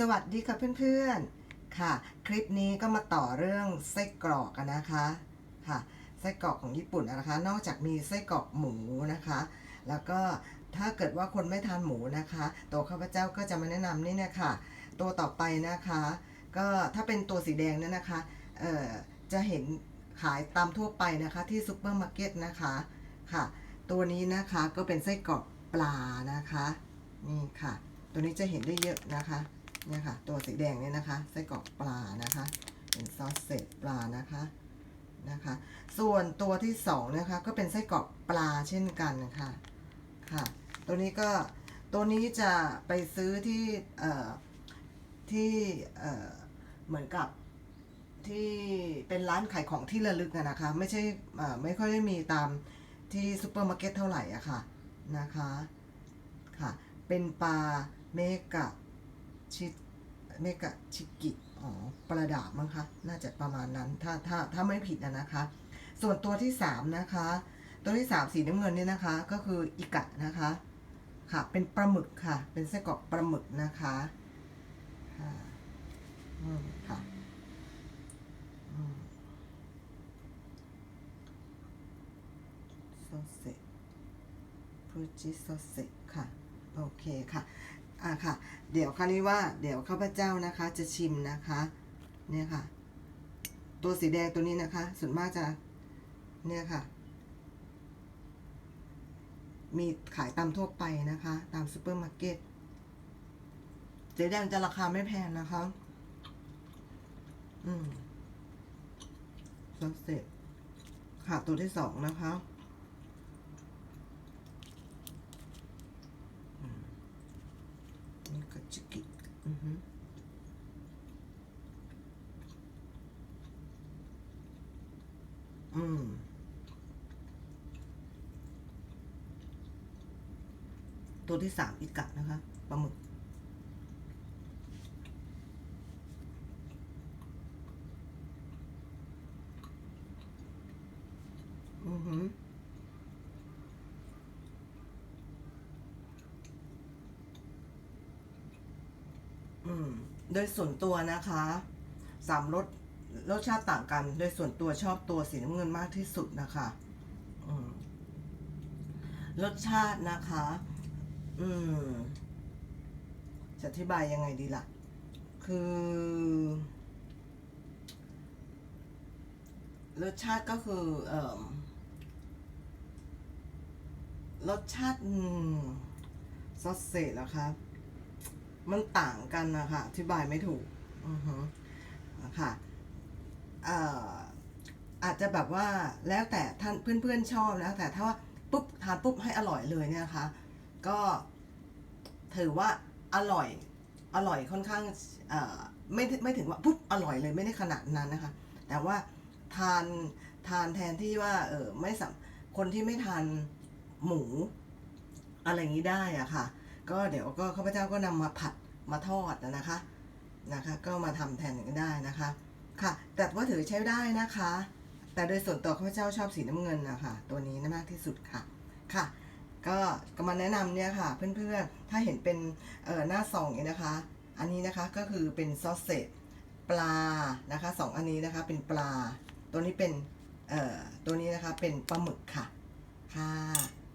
สวัสดีค่ะเพื่อนๆ ค่ะ คลิปนี้ก็มาต่อเรื่องไส้กรอกนนะคะค่ะไส้กรอกของญี่ปุ่นนะคะ นอกจากมีไส้กรอกหมูนะคะ แล้วก็ถ้าเกิดว่าคนไม่ทานหมูนะคะตัวข้าพเจ้าก็จะมาแนะนำนี่เนี่ยค่ะ ตัวต่อไปนะคะ ก็ถ้าเป็นตัวสีแดงเนี่ยนะคะเอ่อจะเห็นขายตามทั่วไปนะคะที่ซูเปอร์มาร์เก็ตนะคะค่ะ ตัวนี้นะคะก็เป็นไส้กรอกปลานะคะนี่ค่ะ ตัวนี้จะเห็นได้เยอะนะคะ เนี่ยค่ะ ตัวสีแดงเนี่ยนะคะ ไส้กรอกปลานะคะ เป็นซอสเศษปลานะคะนะคะ ส่วนตัวที่สองนะคะก็เป็นไส้กรอกปลาเช่นกันนะคะค่ะ ตัวนี้ก็ตัวนี้จะไปซื้อที่เอ่อที่เอ่อเหมือนกับที่เป็นร้านขายของที่ระลึกนะคะ ไม่ใช่ไม่ค่อยได้มีตามที่ซูเปอร์มาร์เก็ตเท่าไหร่อะค่ะนะคะค่ะ เป็นปลาเมกะ ชิเมกะชิกิอ๋อปลาดาบมั้งคะ น่าจะประมาณนั้น ถ้าถ้าถ้าไม่ผิดอะนะคะ ส่วนตัวที่สามนะคะ ตัวที่สามสีน้ำเงินเนี่ยนะคะ ก็คืออิกะนะคะ ค่ะ เป็นปลาหมึกค่ะ เป็นไส้กรอกปลาหมึกนะคะค่ะอืมค่ะอืมโซเซฟูจิโซเซค่ะ โอเคค่ะ อ่าค่ะ เดี๋ยวคราวนี้ว่า เดี๋ยวข้าพเจ้านะคะ จะชิมนะคะ เนี่ยค่ะ ตัวสีแดงตัวนี้นะคะ ส่วนมากจะ เนี่ยค่ะ มีขายตามทั่วไปนะคะ ตามซูเปอร์มาร์เก็ตสีแดงจะราคาไม่แพงนะคะ อืมซอสเสร็จค่ะตัวที่สองนะคะอืม นี่ก็จิกิอืมตัวที่สามอิกะนะคะปลาหมึกอือหือ มโดยส่วนตัวนะคะสามรสรสชาติต่างกัน โดยส่วนตัวชอบตัวสีน้ำเงินมากที่สุดนะคะอืมรสชาตินะคะ อืมจะอธิบายยังไงดีล่ะ คือ รสชาติก็คือ เอ่อรสชาติซอสเศษแล้วครับ มันต่างกันนะคะอธิบายไม่ถูกอือฮึค่ะอ่ออาจจะแบบว่าแล้วแต่ท่านเพื่อนๆชอบแล้วแต่ถ้าว่าปุ๊บทานปุ๊บให้อร่อยเลยเนี่ยนะคะ ก็ถือว่าอร่อยอร่อยค่อนข้างไม่ไม่ถึงว่าปุ๊บอร่อยเลยไม่ได้ขนาดนั้นนะคะ แต่ว่าทานทานแทนที่ว่าเออไม่สัมคนที่ไม่ทานหมูอะไรอย่างนี้ได้อะค่ะ ก็เดี๋ยวก็ข้าพเจ้าก็นำมาผัดมาทอดนะคะนะคะ ก็มาทำแทนอย่างนี้ได้นะคะค่ะ แต่ว่าถือใช้ได้นะคะ แต่โดยส่วนตัวข้าพเจ้าชอบสีน้ำเงินนะคะตัวนี้นะมากที่สุดค่ะค่ะ ก็กมาแนะนำเนี่ยค่ะ เพื่อนๆ ถ้าเห็นเป็นเอ่อหน้าซองนี้นะคะ อันนี้นะคะก็คือเป็นซอสเศษปลานะคะสองอันนี้นะคะเป็นปลา ตัวนี้เป็นเอ่อตัวนี้นะคะเป็นปลาหมึกค่ะค่ะ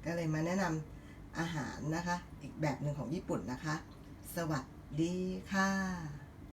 ก็เลยมาแนะนำ อาหารนะคะ อีกแบบหนึ่งของญี่ปุ่นนะคะ สวัสดีค่ะ